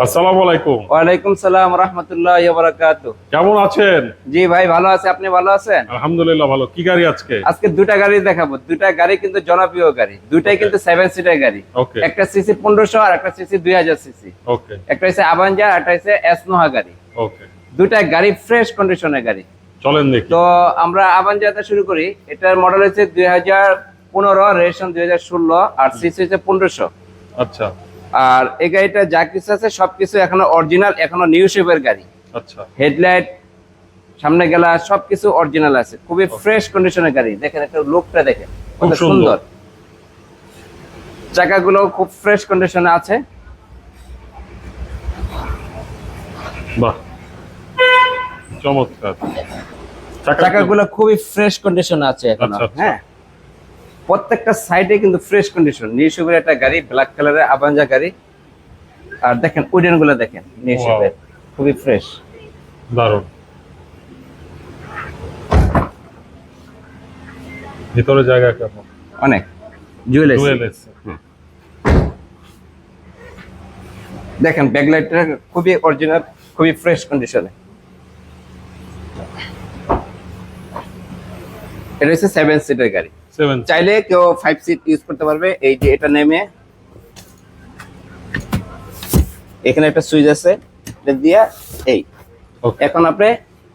আসসালামু আলাইকুম। ওয়ালাইকুম সালাম রহমতুল্লাহ বারাকাতু কেমন আছেন? জি ভাই ভালো আছে। আপনি ভালো আছেন? আলহামদুলিল্লাহ ভালো। কি গাড়ি আজকে? আজকে দুটা গাড়ি দেখাবো। দুটা গাড়ি কিন্তু জনপ্রিয় গাড়ি। দুটাই কিন্তু সেভেন সিটার গাড়ি। একটা সিসি পনেরোশো আর একটা সিসি দুই হাজার সিসি ওকে একটা হচ্ছে আবাঞ্জা আর একটা হচ্ছে এসনোহা গাড়ি। ওকে দুটা গাড়ি ফ্রেশ কন্ডিশনের গাড়ি। চলেন দেখি। তো আমরা শুরু করি। এটার মডেল হচ্ছে দুই হাজার পনেরো রেশন দুই হাজার ষোলো আর সিসি হচ্ছে পনেরোশো। আচ্ছা। আর এই গাড়িটা যা কিছু আছে সবকিছু এখনও অরিজিনাল এখনও নিউ শেপের গাড়ি। আচ্ছা। হেডলাইট সামনে গেলা সবকিছু অরিজিনাল আছে। খুবই ফ্রেশ কন্ডিশনের গাড়ি। দেখেন একটা লুকটা দেখেন কত সুন্দর। চাকাগুলো খুব ফ্রেশ কন্ডিশনে আছে। বাহ। চমৎকার। চাকা চাকাগুলো খুবই ফ্রেশ কন্ডিশনে আছে এখন। আচ্ছা, আচ্ছা। হ্যাঁ। প্রত্যেকটা সাইডে কিন্তু ফ্রেশ কন্ডিশন নিউশুভের একটা গাড়ি ব্ল্যাক কালারের আবাঞ্জা গাড়ি। আর দেখেন উডেনগুলো দেখেন নিউশুভের খুবই ফ্রেশ দারুণ। ভিতরে জায়গা কেমন? অনেক। জুয়েল ডুয়েল এসছে দেখেন ব্যাকলাইটটা খুবই অরিজিনাল খুবই ফ্রেশ কন্ডিশনে এটা হচ্ছে সেভেন সিটের গাড়ি। চাইলে কেউ ফাইভ সিট ইউজ করতে পারবে। এই যে এটা নেমে এখানে একটা সুইচ আছে। এটা দিয়া এই। এখন আপনি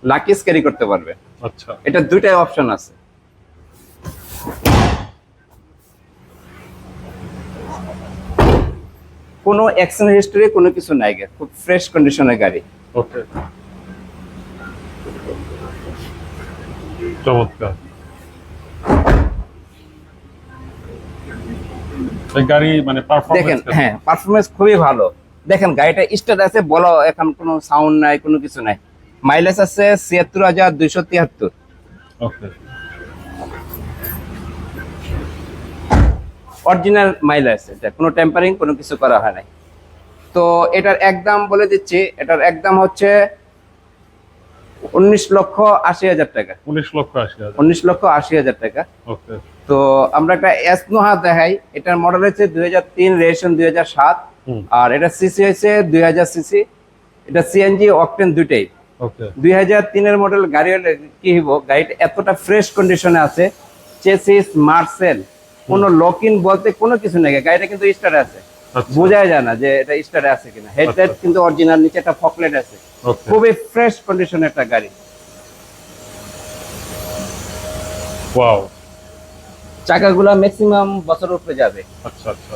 লাকিস ক্যারি করতে পারবে। আচ্ছা। এটা দুইটাই অপশন আছে। কোনো অ্যাক্সিডেন্ট হিস্টোরি কোনো কিছু নাই গে। খুব ফ্রেশ কন্ডিশনের গাড়ি। ওকে চমৎকার। গাড়ি মানে দেখেন হ্যাঁ খুবই ভালো। দেখেন গাড়িটা স্টার্ট আছে বলো এখন কোনো সাউন্ড নাই কোনো কিছু নাই। মাইলেজ আছে ছিয়াত্তর হাজার দুইশো তিয়াত্তর। ওকে অরিজিনাল মাইলেজ এটা কোনো টেম্পারিং কোনো কিছু করা হয় নাই। তো এটার একদম বলে দিচ্ছি এটার একদম হচ্ছে উনিশ লক্ষ আশি হাজার টাকা। উনিশ লক্ষ আশি হাজার। উনিশ লক্ষ আশি হাজার টাকা। তো আমরা একটা এস নোহা দেখাই। এটার মডেল হচ্ছে দুই হাজার তিন রেজিস্ট্রেশন দুই হাজার সাত। আর এটা সিসি হয়েছে দুই হাজার সিসি এটা সিএনজি অকটেন দুইটাই। দুই হাজার তিনের মডেল গাড়ি হলে কি হইব? গাড়িটা এতটা ফ্রেশ কন্ডিশনে আছে। চেসিস মার্সেল কোনো লক ইন বলতে কোনো কিছু নেই। গাড়িটা কিন্তু স্টারে আছে। আচ্ছা। বোঝাই যায় না যে এটা স্টারে আছে কিনা। হেডলাইট আচ্ছা। কিন্তু অরিজিনাল নিচে একটা ফকলেট আছে। খুবই ফ্রেশ কন্ডিশন একটা গাড়ি। ওয়াও চাকাগুলা ম্যাক্সিমাম বছর উপরে যাবে। আচ্ছা আচ্ছা।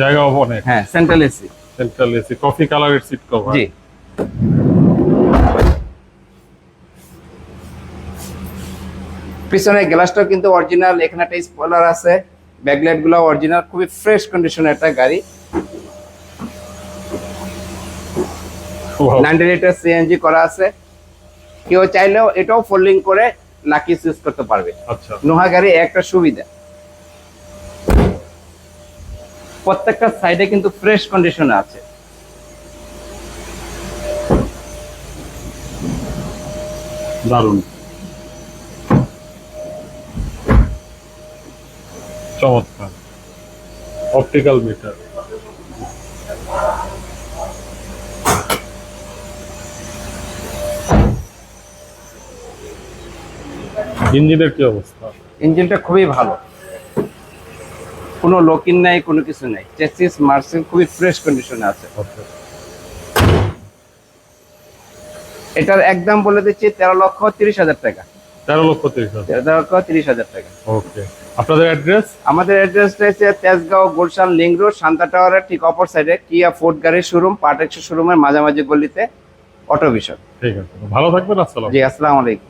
জায়গা অনেক। হ্যাঁ central AC central AC coffee কালারের সিট কভার জি। পিছনের গ্লাসটাও কিন্তু অরিজিনাল এখানে একটা স্পয়লার আছে। ব্যাকলাইটগুলো অরিজিনাল খুবই ফ্রেশ কন্ডিশনের একটা গাড়ি। নাইনটি লিটার সিএনজি করা আছে। কেউ চাইলেও এটাও ফোল্ডিং করে লাকি ইউজ করতে পারবে। আচ্ছা। নোহা গাড়ি একটা সুবিধা। প্রত্যেকটা সাইডে কিন্তু ফ্রেশ কন্ডিশনে আছে। দারুণ। চমৎকার। অপটিক্যাল মিটার ইঞ্জিনের কি অবস্থা? ইঞ্জিনটা খুবই ভালো। কোনো লোকিন নাই কোনো কিছু নাই। চেসিস মার্সেল খুবই ফ্রেশ কন্ডিশনে আছে। এটার একদম বলে দিচ্ছি তেরো লক্ষ তিরিশ হাজার টাকা। তেরো লক্ষ তিরিশ হাজার। তেরো লক্ষ তিরিশ হাজার টাকা। ওকে। আপনাদের অ্যাড্রেস? আমাদের অ্যাড্রেসটা হচ্ছে তেজগাঁও গুলশান লিং রোড শান্তা টাওয়ারের ঠিক অপর সাইডে কিয়া ফোর্ট গাড়ির শোরুম পার্টেক্স শোরুমের মাঝামাঝি গলিতে অটো বিষয় ঠিক আছে। ভালো থাকবেন আসসালাম জি আসসালামু আলাইকুম।